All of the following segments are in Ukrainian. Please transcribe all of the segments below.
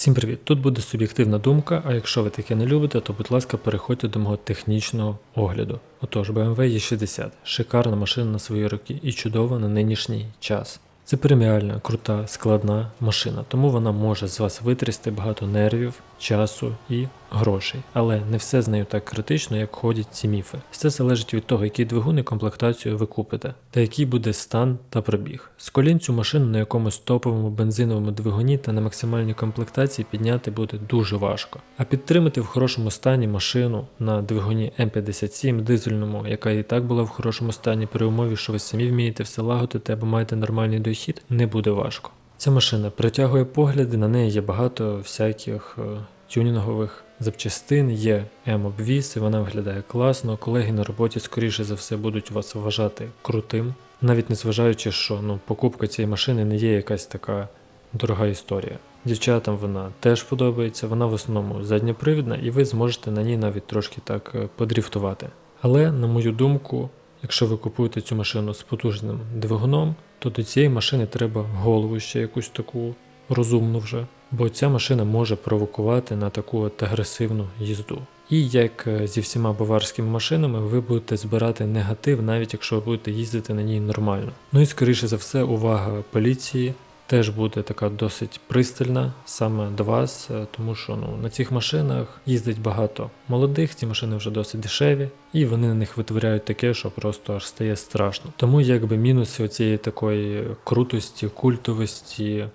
Всім привіт! Тут буде суб'єктивна думка, а якщо ви таке не любите, то будь ласка переходьте до мого технічного огляду. Отож, BMW E60 шикарна машина на свої роки і чудова на нинішній час. Це преміальна, крута, складна машина, тому вона може з вас витрясти багато нервів, часу і грошей. Але не все з нею так критично, як ходять ці міфи. Все залежить від того, який двигун і комплектацію ви купите, та який буде стан та пробіг. З колін цю машину на якомусь топовому бензиновому двигуні та на максимальній комплектації підняти буде дуже важко. А підтримати в хорошому стані машину на двигуні М57 дизельному, яка і так була в хорошому стані при умові, що ви самі вмієте все лагодити або маєте нормальний дохід, не буде важко. Ця машина притягує погляди, на неї є багато всяких е, тюнінгових запчастин, є М-обвіс, і вона виглядає класно. Колеги на роботі, скоріше за все, будуть вас вважати крутим, навіть не зважаючи, що ну, покупка цієї машини не є якась така дорога історія. Дівчатам вона теж подобається, вона в основному задньопривідна, і ви зможете на ній навіть трошки так е, подріфтувати. Але, на мою думку, якщо ви купуєте цю машину з потужним двигуном, то до цієї машини треба голову ще якусь таку розумну вже, бо ця машина може провокувати на таку от агресивну їзду. І як е, зі всіма баварськими машинами, ви будете збирати негатив, навіть якщо ви будете їздити на ній нормально. Ну і скоріше за все, увага поліції теж буде така досить пристальна саме до вас, е, тому що ну, на цих машинах їздить багато молодих, ці машини вже досить дешеві, і вони на них витворяють таке, що просто аж стає страшно. Тому якби мінуси цієї такої крутості, культовості,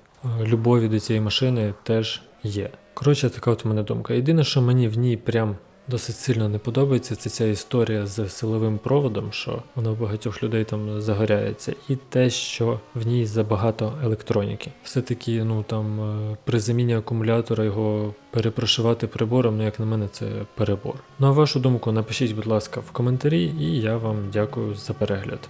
любові до цієї машини теж є. Коротше, така от у мене думка. Єдине, що мені в ній прям досить сильно не подобається, це ця історія з силовим проводом, що вона у багатьох людей там загоряється, і те, що в ній забагато електроніки. Все-таки, ну там е, при заміні акумулятора його перепрошивати прибором, ну як на мене, це перебор. Ну а вашу думку напишіть, будь ласка, в коментарі, і я вам дякую за перегляд.